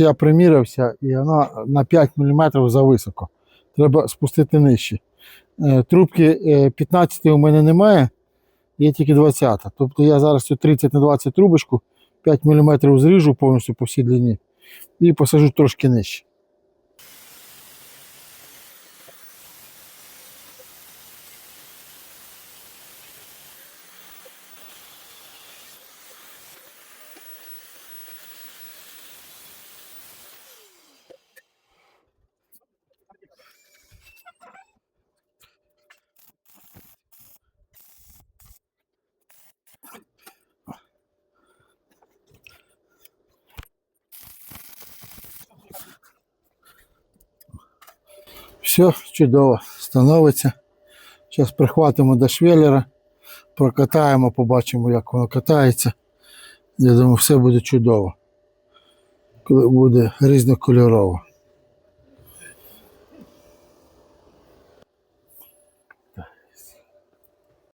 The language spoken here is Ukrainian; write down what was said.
Я примірився і вона на 5 мм зависоко. Треба спустити нижче. Е, Трубки е, 15 у мене немає, є тільки 20. Тобто я зараз цю 30 на 20 трубочку 5 мм зріжу повністю по всій длині і посажу трошки нижче. Все чудово становиться. Зараз прихватимо до швеллера, прокатаємо, побачимо, як воно катається. Я думаю, все буде чудово. Коли буде різнокольорово.